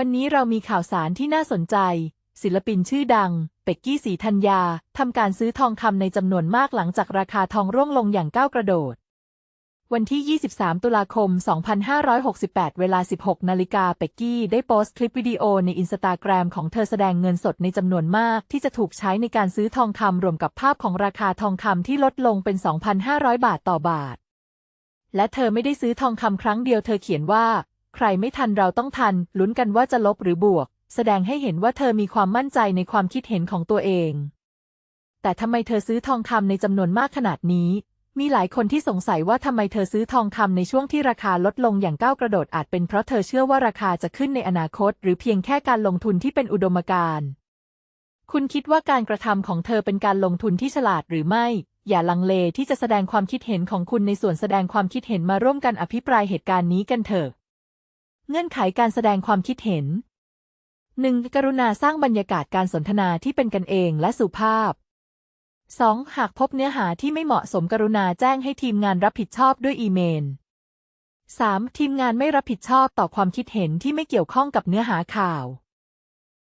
วันนี้เรามีข่าวสารที่น่าสนใจ ศิลปินชื่อดัง เป็กกี้สีธัญญาทำการซื้อทองคำในจำนวนมากหลังจากราคาทองร่วงลงอย่างก้าวกระโดด วันที่ 23 ตุลาคม 2568 เวลา 16 นาฬิกาเป็กกี้ได้โพสต์คลิปวิดีโอในอินสตาแกรมของเธอแสดงเงินสดในจำนวนมากที่จะถูกใช้ในการซื้อทองคำรวมกับภาพของราคาทองคำที่ลดลงเป็น 2,500 บาทต่อบาทและเธอไม่ได้ซื้อทองคำครั้งเดียวเธอเขียนว่า ใครไม่ทันเราต้องทัน ลุ้นกันว่าจะลบหรือบวก แสดงให้เห็นว่าเธอมีความมั่นใจในความคิดเห็นของตัวเอง แต่ทำไมเธอซื้อทองคำในจำนวนมากขนาดนี้ มีหลายคนที่สงสัยว่าทำไมเธอซื้อทองคำในช่วงที่ราคาลดลงอย่างก้าวกระโดดอาจเป็นเพราะเธอเชื่อว่าราคาจะขึ้นในอนาคต หรือเพียงแค่การลงทุนที่เป็นอุดมการณ์คุณคิดว่าการกระทำของเธอเป็นการลงทุนที่ฉลาดหรือไม่ อย่าลังเลที่จะแสดงความคิดเห็นของคุณในส่วนแสดงความคิดเห็นมาร่วมกันอภิปรายเหตุการณ์นี้กันเถอะ เงื่อนไขการแสดงความคิดเห็น 1. กรุณาสร้างบรรยากาศการสนทนาที่เป็นกันเองและสุภาพ 2. หากพบเนื้อหาที่ไม่เหมาะสมกรุณาแจ้งให้ทีมงานรับผิดชอบด้วยอีเมล 3. ทีมงานไม่รับผิดชอบต่อความคิดเห็นที่ไม่เกี่ยวข้องกับเนื้อหาข่าว